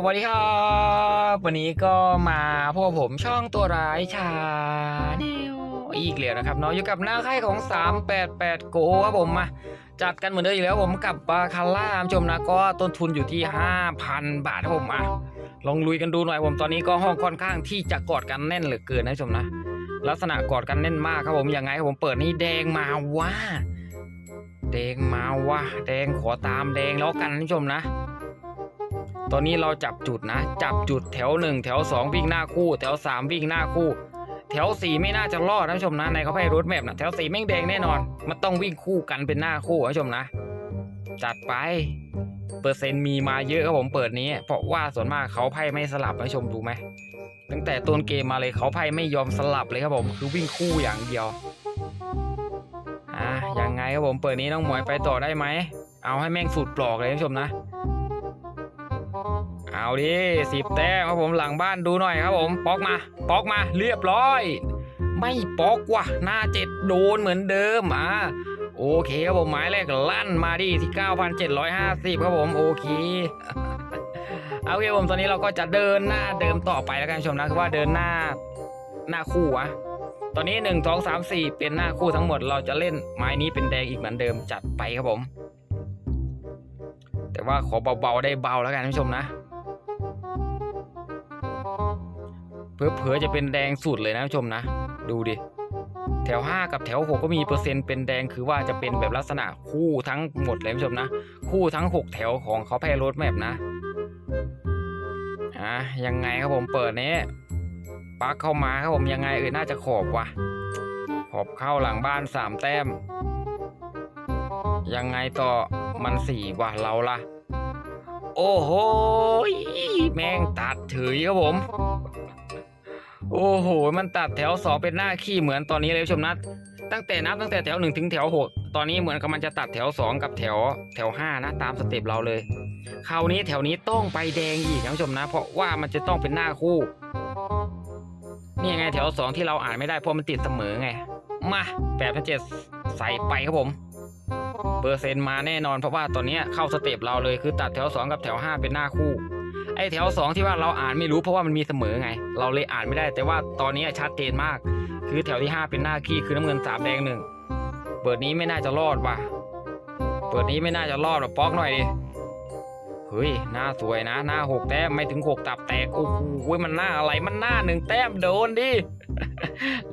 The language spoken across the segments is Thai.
สวัสดีครับ วันนี้ก็มาพวกผมช่องตัวร้ายชาแนลอีกแล้วนะครับเนาะอยู่กับหน้าค่ายของ 388 โกครับผมมาจัดกันเหมือนเดิมอีกแล้วผมกับบาคาร่าชมนะก็ต้นทุนอยู่ที่ 5,000 บาทครับผมอะลองลุยกันดูหน่อยผมตอนนี้ก็ห้องค่อนข้างที่จะกอดกันแน่นเหลือเกินนะชมนะ ลักษณะกอดกันแน่นมากครับผมยังไงผมเปิดนี่แดงมาว่าแดงมาว่าแดงขอตามแดงแล้วกันนะคุณผู้ชมนะ ตอนนี้เราจับจุดนะ จับจุดแถวหนึ่งแถวสองวิ่งหน้าคู่ แถวสามวิ่งหน้าคู่ แถวสี่ไม่น่าจะรอดนะผู้ชมนะในเขาให้รถแมพนะแถวสี่แม่งแดงแน่นอน มันต้องวิ่งคู่กันเป็นหน้าคู่นะผู้ชมนะ จัดไป เปอร์เซ็นต์มีมาเยอะครับผมเปิดนี้ เพราะว่าส่วนมากเขาไพ่ไม่สลับนะผู้ชมดูไหมตั้งแต่ต้นเกมมาเลยเขาไพ่ไม่ยอมสลับเลยครับผมคือวิ่งคู่อย่างเดียวอะยังไงครับผมเปิดนี้น้องหมวยไปต่อได้ไหมเอาให้แม่งสุดปลอกเลยนะผู้ชมนะ เอาดิสิบแต้มครับผมหลังบ้านดูหน่อยครับผมป๊อกมาป๊อกมาเรียบร้อย ไม่ป๊อกว่ะหน้าเจ็ดโดนเหมือนเดิมอะโอเคครับผมหมายแรกลั่นมาดิที่ 9,750 ครับผมโอเคเอาโอเคผมตอนนี้เราก็จะเดินหน้าเดิมต่อไปแล้วกันผู้ชมนะคือว่าเดินหน้าหน้าคู่อะตอนนี้หนึ่งสองสามสี่เป็นหน้าคู่ทั้งหมดเราจะเล่นไม้นี้เป็นแดงอีกเหมือนเดิมจัดไปครับผม แต่ว่าขอเบาๆได้เบาแล้วกันผู้ชมนะ เผลอๆจะเป็นแดงสุดเลยนะผู้ชมนะ ดูดิ แถว 5 กับแถว 6 ก็มีเปอร์เซ็นต์เป็นแดงคือว่าจะเป็นแบบลักษณะคู่ทั้งหมดเลยผู้ชมนะ คู่ทั้ง 6 แถวของเขาแพร่รถแมพนะอะยังไงครับผมเปิดนี้ปักเข้ามาครับผมยังไงเออน่าจะขอบว่ะ ขอบเข้าหลังบ้าน3แต้ม ยังไงต่อมันสี่ว่ะเราล่ะ โอ้โหแม่งตัดเฉยครับผม โอ้โห มันตัดแถวสองเป็นหน้าขี้เหมือนตอนนี้เลยผู้ชมนะตั้งแต่นับตั้งแต่แถวหนึ่งถึงแถวหกตอนนี้เหมือนกับมันจะตัดแถวสองกับแถวแถวห้านะตามสเต็ปเราเลยคราวนี้แถวนี้ต้องไปแดงอีกนะผู้ชมนะ เพราะว่ามันจะต้องเป็นหน้าคู่ นี่ไงแถวสองที่เราอ่านไม่ได้เพราะมันติดเสมอไง มาแปดพันเจ็ดใส่ไปครับผมเปอร์เซ็นต์มาแน่นอนเพราะว่าตอนนี้เข้าสเต็ปเราเลยคือตัดแถว2กับแถว5เป็นหน้าคู่ ไอแถว2ที่ว่าเราอ่านไม่รู้เพราะว่ามันมีเสมอไง เราเลยอ่านไม่ได้ แต่ว่าตอนนี้ชัดเจนมาก คือแถวที่ 5 เป็นหน้าขี้คือน้ำเงิน3แดงหนึ่งเปิดนี้ไม่น่าจะรอดว่ะเปิดนี้ไม่น่าจะรอดหรอกป๊อกหน่อยดิเฮ้ยหน้าสวยนะ หน้าหกแต้มไม่ถึงหกตับแตกโอ้โหมันหน้าอะไรมันหน้าหนึ่งแต้มโดนดิ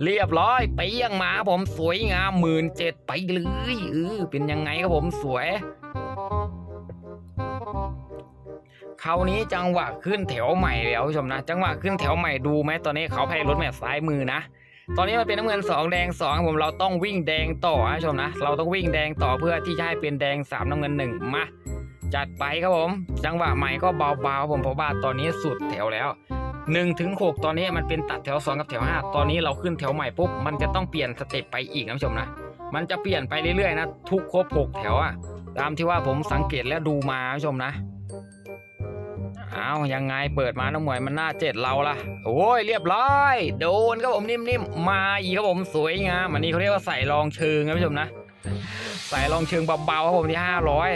เรียบร้อยไปยังมาผมสวยงามหมื่นเจ็ดไปเลยเออเป็นยังไงครับผมสวย คราวนี้จังหวะขึ้นแถวใหม่แล้วผู้ชมนะ จังหวะขึ้นแถวใหม่ดูไหมตอนนี้เขาให้รถแมพซ้ายมือนะ ตอนนี้มันเป็นน้ำเงินสองแดงสองผมเราต้องวิ่งแดงต่อนะผู้ชมนะ เราต้องวิ่งแดงต่อเพื่อที่จะให้เป็นแดงสามน้ำเงินหนึ่งมาจัดไปครับผม จังหวะใหม่ก็เบาๆครับผมเพราะว่าตอนนี้สุดแถวแล้วหนึ่งถึงหกตอนนี้มันเป็นตัดแถวสองกับแถวห้าตอนนี้เราขึ้นแถวใหม่ปุ๊บมันจะต้องเปลี่ยนสเต็ปไปอีกนะผู้ชมนะ มันจะเปลี่ยนไปเรื่อยๆนะ ทุกครบหกแถวอะตามที่ว่าผมสังเกตและดูมาผู้ชมนะ เอายังไงเปิดมาน้องหมวยมันหน้าเจ็ดเราละโอ้ยเรียบร้อย โดนครับผมนิ่มๆมาอีกครับผมสวยงามอันนี้เขาเรียกว่าใส่รองเชิงนะผู้ชมนะ ใส่รองเชิงเบาๆครับผมที่ห้าร้อย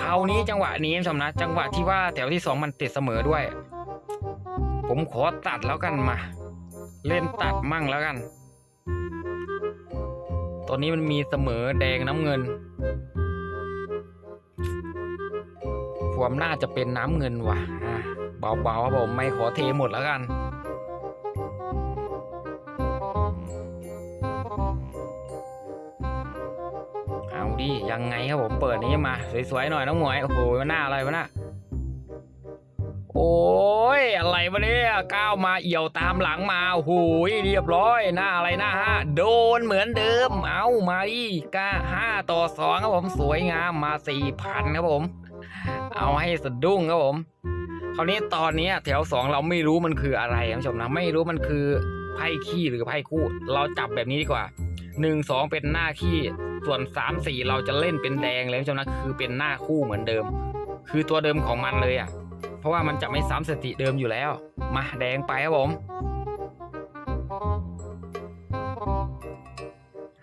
คราวนี้จังหวะนี้ผู้ชมนะ จังหวะที่ว่าแถวที่สองมันติดเสมอด้วย ผมขอตัดแล้วกันมา เล่นตัดมั่งแล้วกัน ตอนนี้มันมีเสมอแดงน้ำเงิน ความน่าจะเป็นน้ำเงินว่ะเบาๆครับผมไม่ขอเทหมดแล้วกันเอาดิยังไงครับผมเปิดนี้มาสวยๆหน่อยน้องหมวยโอ้โหหน้าอะไรวะน่ะโอ้ยอะไรวะเนี่ยก้าวมาเอี่ยวตามหลังมาโอ้โหเรียบร้อยหน้าอะไรหน้าห้าโดนเหมือนเดิมเอามาดิก้าห้าต่อสองครับผมสวยงามมาสี่พันครับผม เอาให้สะดุ้งครับผม คราวนี้ตอนนี้แถวสองเราไม่รู้มันคืออะไรครับผู้ชมนะไม่รู้มันคือไพ่ขี้หรือไพ่คู่ เราจับแบบนี้ดีกว่าหนึ่งสองเป็นหน้าขี้ส่วนสามสี่เราจะเล่นเป็นแดงเลยผู้ชมนะคือเป็นหน้าคู่เหมือนเดิม คือตัวเดิมของมันเลยอะ เพราะว่ามันจะไม่ซ้ำสติเดิมอยู่แล้ว มาแดงไปครับผม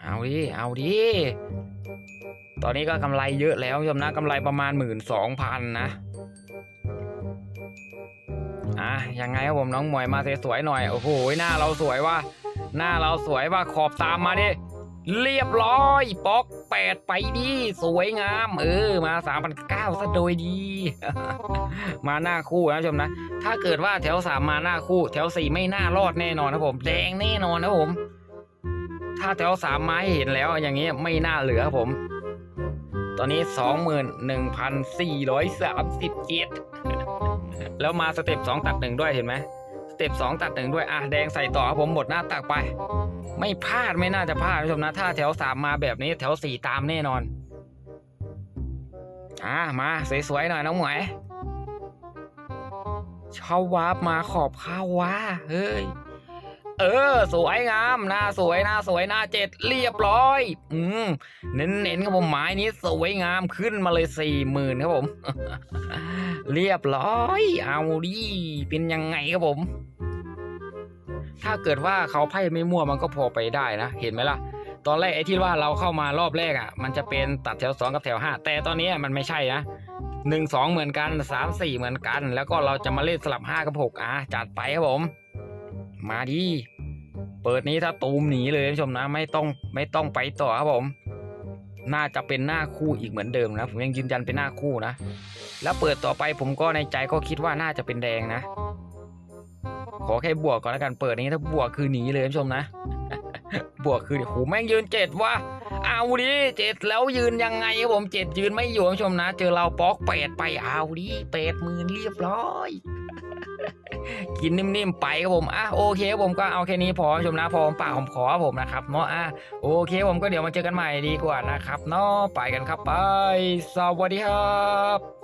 เอาดิ เอาดิ ตอนนี้ก็กำไรเยอะแล้วชมนะกำไรประมาณหมื่นสองพันนะยังไงครับผมน้องหมวยมาสวยๆหน่อย โอ้โหหน้าเราสวยว่ะหน้าเราสวยว่ะขอบตามมาดิเรียบร้อยป๊อกแปดไปดี สวยงาม เออ มาสามพันเก้าซะโดยดี มาหน้าคู่นะชมนะ ถ้าเกิดว่าแถวสามมาหน้าคู่ แถวสี่ไม่น่ารอดแน่นอนนะผม แดงแน่นอนนะผม ถ้าแถวสามมาเห็นแล้วอย่างนี้ยไม่น่าเหลือครับผม ตอนนี้สองหมื่นหนึ่งพันสี่ร้อยสามสิบเจ็ดแล้วมาสเต็ปสองตัดหนึ่งด้วยเห็นไหมสเต็ปสองตัดหนึ่งด้วยอะแดงใส่ต่อครับผมหมดหน้าตักไป ไม่พลาดไม่น่าจะพลาดผู้ชมนะ ถ้าแถวสามมาแบบนี้แถวสี่ตามแน่นอน อะมาสวยๆหน่อยน้องหมวยชาววาบมาขอบข้าวว่าเฮ้ย เออ สวยงามหน้าสวยหน้าสวยหน้าเจ็ดเรียบร้อย อืมเน้นๆครับผมไม้นี้สวยงามขึ้นมาเลยสี่หมื่นครับผม เรียบร้อย เอาดิเป็นยังไงครับผม ถ้าเกิดว่าเขาไพ่ไม่มั่วมันก็พอไปได้นะเห็นไหมล่ะตอนแรกไอ้ที่ว่าเราเข้ามารอบแรกอะ มันจะเป็นตัดแถวสองกับแถวห้าแต่ตอนนี้มันไม่ใช่นะหนึ่งสองเหมือนกันสามสี่เหมือนกัน แล้วก็เราจะมาเล่นสลับห้ากับหกอะจัดไปครับผม มาดิเปิดนี้ถ้าตูมหนีเลยท่านผู้ชมนะ ไม่ต้องไม่ต้องไปต่อครับผม น่าจะเป็นหน้าคู่อีกเหมือนเดิมนะ ผมยังยืนยันเป็นหน้าคู่นะ แล้วเปิดต่อไปผมก็ในใจก็คิดว่าน่าจะเป็นแดงนะ ขอแค่บวกก่อนแล้วกันเปิดนี้ถ้าบวกคือหนีเลยท่านผู้ชมนะ บวกคือโหแม่งยืนเจ็ดว่ะเอาดิเจ็ดแล้วยืนยังไงครับผมเจ็ดยืนไม่อยู่ท่านผู้ชมนะ เจอเราป๊อกแปดไปเอาดิแปดหมื่นเรียบร้อย กินนิ่มๆไปครับผมอะโอเคผมก็เอาแค่นี้พอชมนะพอปากผมขอผมนะครับเนาะอะโอเคผมก็เดี๋ยวมาเจอกันใหม่ดีกว่านะครับเนาะไปกันครับไป สวัสดีครับ